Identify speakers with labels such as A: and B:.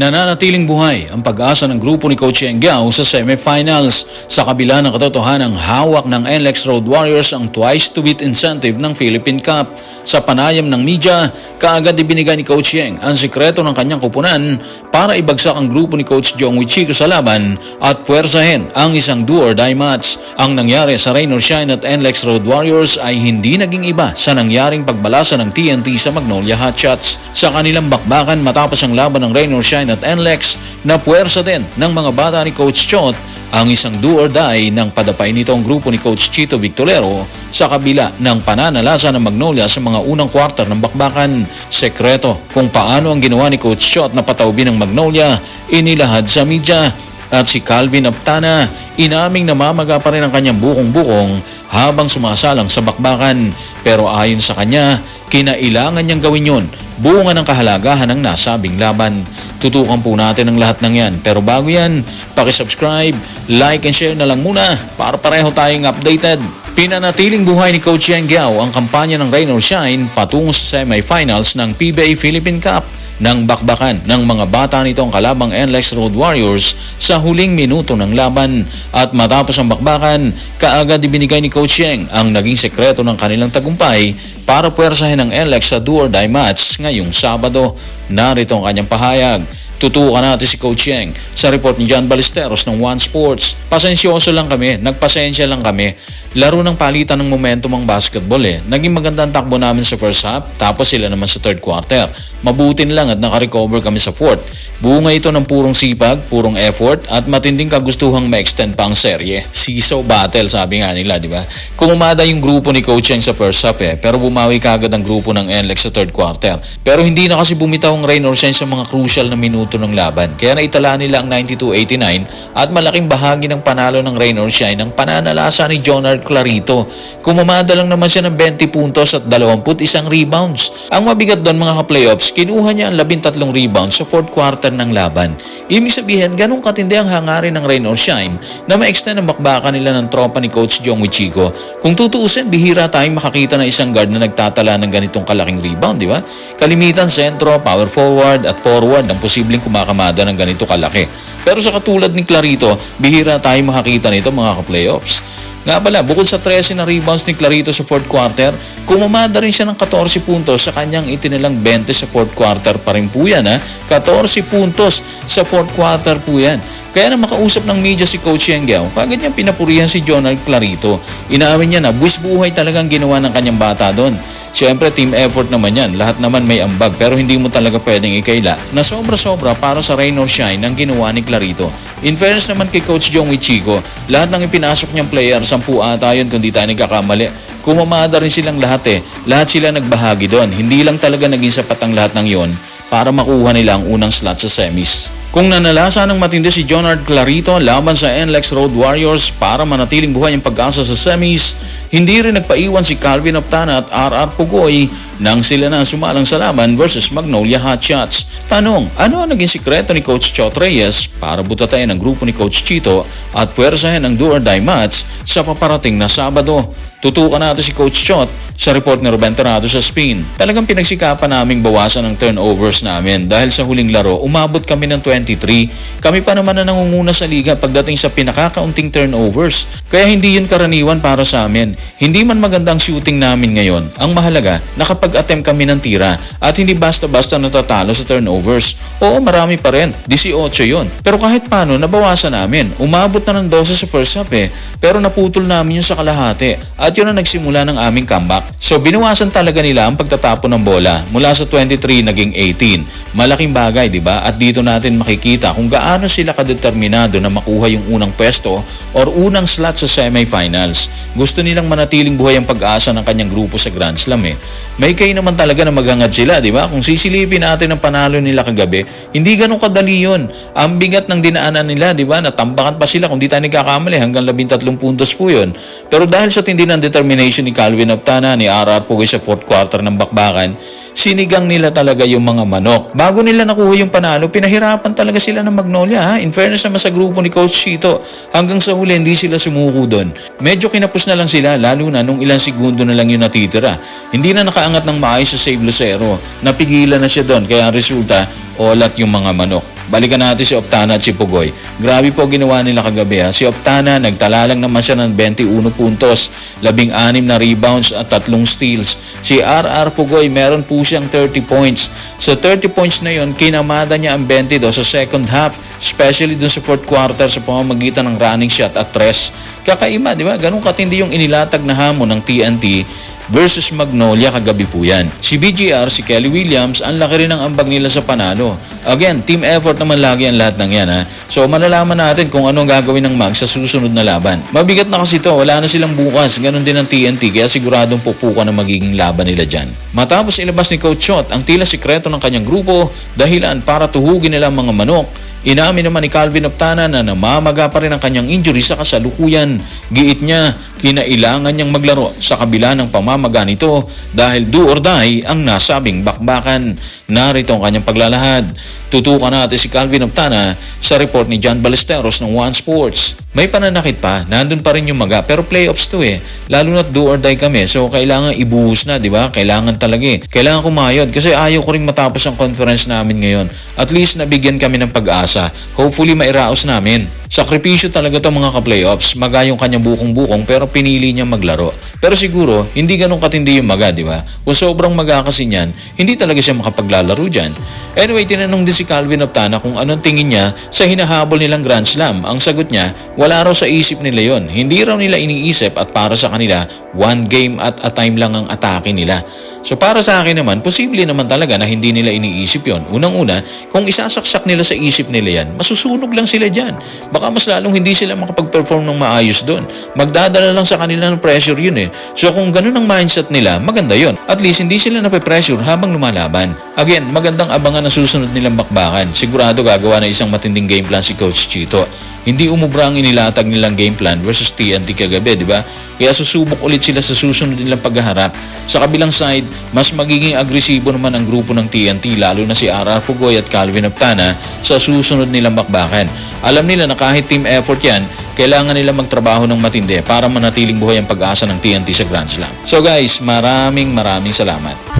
A: Nananatiling buhay ang pag-asa ng grupo ni Coach Yengyao sa semifinals sa kabila ng katotohanang hawak ng NLEX Road Warriors ang twice to beat incentive ng Philippine Cup. Sa panayam ng media, kaagad ibinigay ni Coach Yeng ang sikreto ng kanyang kupunan para ibagsak ang grupo ni Coach Jong Wichiko sa laban at puwersahin ang isang do or die match. Ang nangyari sa Rain or Shine at NLEX Road Warriors ay hindi naging iba sa nangyaring pagbalasa ng TNT sa Magnolia Hotshots. Sa kanilang bakbakan matapos ang laban ng Rain or Shine at NLEX na puwersa din ng mga bata ni Coach Chot ang isang do or die ng padapay nitong grupo ni Coach Chito Victorero sa kabila ng pananalasa ng Magnolia sa mga unang kwarter ng bakbakan. Sekreto kung paano ang ginawa ni Coach Chot na patawbi ng Magnolia inilahad sa media at si Calvin Aptana inaming namamaga pa rin ang kanyang bukong-bukong habang sumasalang sa bakbakan. Pero ayon sa kanya, kinailangan niyang gawin yun bunga ng kahalagahan ng nasabing laban. Tutukan po natin ang lahat ng yan. Pero bago yan, pakisubscribe, like and share na lang muna para pareho tayong updated. Pinanatiling buhay ni Coach Yang Giao ang kampanya ng Rain or Shine patungo sa semifinals ng PBA Philippine Cup ng bakbakan ng mga bata nitong kalabang NLEX Road Warriors sa huling minuto ng laban. At matapos ang bakbakan, kaagad ibinigay ni Coach Yang ang naging sekreto ng kanilang tagumpay para puwersahin ang NLEX sa do or die match ngayong Sabado. Narito ang kanyang pahayag. Tutukan natin si Coach Yang sa report ni John Ballesteros ng One Sports. Pasensyoso lang kami, nagpasensya lang kami. Laro ng palitan ng momentum ang basketball eh. Naging magandang takbo namin sa first half, tapos sila naman sa third quarter. Mabutin lang at nakarecover kami sa fourth. Bunga ito ng purong sipag, purong effort, at matinding kagustuhang ma-extend pa ang serye. Siso battle, sabi nga nila, di ba? Kumumada yung grupo ni Coach Yang sa first half eh, pero bumawi kagad ang grupo ng NLEX sa third quarter. Pero hindi na kasi bumitaw ang Rain or sa mga crucial na minuto ng laban. Kaya naitala nila ang 92-89 at malaking bahagi ng panalo ng Rain or Shine ang pananalasa ni Jonard Clarito. Kumamada lang naman siya ng 20 puntos at 21 rebounds. Ang mabigat doon mga ka-playoffs, kinuha niya ang 13 rebounds sa fourth quarter ng laban. Ibig sabihin, ganun katindi ang hangarin ng Rain or Shine na ma-extend ang bakbakan nila ng tropa ni Coach Jong Wichiko. Kung tutuusin, bihira tayong makakita ng isang guard na nagtatala ng ganitong kalaking rebound, di ba? Kalimitan sentro, power forward at forward ang posibleng kumakamada ng ganito kalaki. Pero sa katulad ni Clarito, bihira tayong makakita nito mga ka-playoffs. Nga pala, bukod sa 13 na rebounds ni Clarito sa fourth quarter, kumamada rin siya ng 14 puntos sa kanyang itinilang 20 sa fourth quarter pa rin po yan. Ha? 14 puntos sa fourth quarter po yan. Kaya na makausap ng media si Coach Yengyao, kagad niyang pinapurihan si Jonald Clarito. Inaamin niya na buwis buhay talagang ginawa ng kanyang bata doon. Siyempre, team effort naman yan. Lahat naman may ambag pero hindi mo talaga pwedeng ikaila na sobra-sobra para sa rain or shine ang ginawa ni Clarito. In fairness naman kay Coach Jong Wichiko, lahat ng ipinasok niyang player, sampu ata yun kung di tayo nagkakamali. Kumamada rin silang lahat eh. Lahat sila nagbahagi doon. Hindi lang talaga naging sapat ang lahat ng yon para makuha nila ang unang slot sa semis. Kung nanalasa ng matindi si Jonard Clarito laban sa NLEX Road Warriors para manatiling buhay ang pag-asa sa semis, hindi rin nagpaiwan si Calvin Aptana at RR Pugoy nang sila na sumalang sa laban versus Magnolia Hotshots. Tanong, ano ang naging sikreto ni Coach Chot Reyes para butatayin ang grupo ni Coach Chito at puwersahin ang do or die match sa paparating na Sabado? Tutukan natin si Coach Chot sa report ni Ruben Tornado sa spin. Talagang pinagsikapan naming bawasan ang turnovers namin dahil sa huling laro umabot kami ng 23. Kami pa naman na nangunguna sa liga pagdating sa pinakakaunting turnovers. Kaya hindi yun karaniwan para sa amin. Hindi man magandang shooting namin ngayon. Ang mahalaga, nakapag-attempt kami ng tira at hindi basta-basta natatalo sa turnovers. Oo, marami pa rin. 18 yun. Pero kahit paano, nabawasan namin. Umabot na ng 12 sa first half eh. Pero naputol namin yun sa kalahati. At yun ang nagsimula ng aming comeback. So binawasan talaga nila ang pagtatapon ng bola. Mula sa 23 naging 18. Malaking bagay, di ba? At dito natin makikita kung gaano sila kadeterminado na makuha yung unang pwesto or unang slot sa semifinals. Gusto nilang manatiling buhay ang pag-asa ng kanyang grupo sa Grand Slam eh. May kayo naman talaga na maghangad sila, di ba? Kung sisilipin natin ang panalo nila kagabi, hindi ganun kadali yun. Ang bigat ng dinaanan nila, di ba? Natambakan pa sila kung di tayo nagkakamali hanggang 13 puntos po yun. Pero dahil sa tindi ng determination ni Calvin Aptana, ni RR Pugoy sa fourth quarter ng bakbakan, sinigang nila talaga yung mga manok. Bago nila nakuha yung panalo, pinahirapan talaga sila ng Magnolia. Ha? In fairness naman sa grupo ni Coach Chito, hanggang sa huli hindi sila sumuko doon. Medyo kinapos na lang sila, lalo na nung ilang segundo na lang yung natitira. Hindi na nakaangat ng maayos sa save Lucero. Napigilan na siya doon, kaya ang resulta, olat yung mga manok. Balikan natin si Optana at si Pugoy. Grabe po ginawa nila kagabi ha. Si Optana nagtala lang naman siya ng 21 puntos, 16 na rebounds at tatlong steals. Si RR Pugoy meron po siyang 30 points. So 30 points na yon kinamada niya ang 22 sa second half, especially dun sa fourth quarter sa pamamagitan ng running shot at tres. Kakaiba, di ba? Ganun katindi yung inilatag na hamon ng TNT versus Magnolia kagabi po yan. Si BGR, si Kelly Williams, ang laki rin ng ambag nila sa panalo. Again, team effort naman lagi ang lahat ng yan ha. So malalaman natin kung anong gagawin ng Mag sa susunod na laban. Mabigat na kasi to, wala na silang bukas. Ganon din ang TNT, kaya siguradong pupukan ang magiging laban nila dyan. Matapos ilabas ni Coach Chot ang tila sikreto ng kanyang grupo, dahilan para tuhugin nila ang mga manok, Inamin naman ni Calvin Optana na namamaga pa rin ang kanyang injury sa kasalukuyan. Giit niya, kinailangan niyang maglaro sa kabila ng pamamaga nito dahil do or die ang nasabing bakbakan. Narito ang kanyang paglalahad. Tutukan natin si Calvin Optana sa report ni John Ballesteros ng One Sports. May pananakit pa, nandun pa rin yung maga, pero playoffs to eh. Lalo na't do or die kami, so kailangan ibuhos na, di ba? Kailangan talaga eh. Kailangan kumayod kasi ayaw ko rin matapos ang conference namin ngayon. At least nabigyan kami ng pag-asa. Hopefully mairaos namin. Sakripisyo talaga to mga ka-playoffs. Maga yung kanyang bukong-bukong pero pinili niya maglaro. Pero siguro, hindi ganun katindi yung maga, di ba? Kung sobrang maga kasi niyan, hindi talaga siya makapaglalaro dyan. Anyway, tinanong din si Calvin Optana kung anong tingin niya sa hinahabol nilang Grand Slam. Ang sagot niya, wala raw sa isip nila yon. Hindi raw nila iniisip at para sa kanila, one game at a time lang ang atake nila. So para sa akin naman, posible naman talaga na hindi nila iniisip yon. Unang-una, kung isasaksak nila sa isip nila yan, masusunog lang sila dyan. Baka mas lalong hindi sila makapag-perform ng maayos doon. Magdadala lang sa kanila ng pressure yun eh. So kung ganun ang mindset nila, maganda yon. At least hindi sila nape-pressure habang lumalaban. Again, magandang abangan ang susunod nilang bakbakan. Sigurado gagawa ng isang matinding game plan si Coach Chito. Hindi umubra ang inilatag nilang game plan versus TNT kagabi, di ba? Kaya susubok ulit sila sa susunod nilang paghaharap. Sa kabilang side, mas magiging agresibo naman ang grupo ng TNT lalo na si RR Pugoy at Calvin Optana sa susunod nilang bakbakan. Alam nila na kahit team effort yan, kailangan nila magtrabaho ng matindi para manatiling buhay ang pag-asa ng TNT sa Grand Slam. So guys, maraming maraming salamat.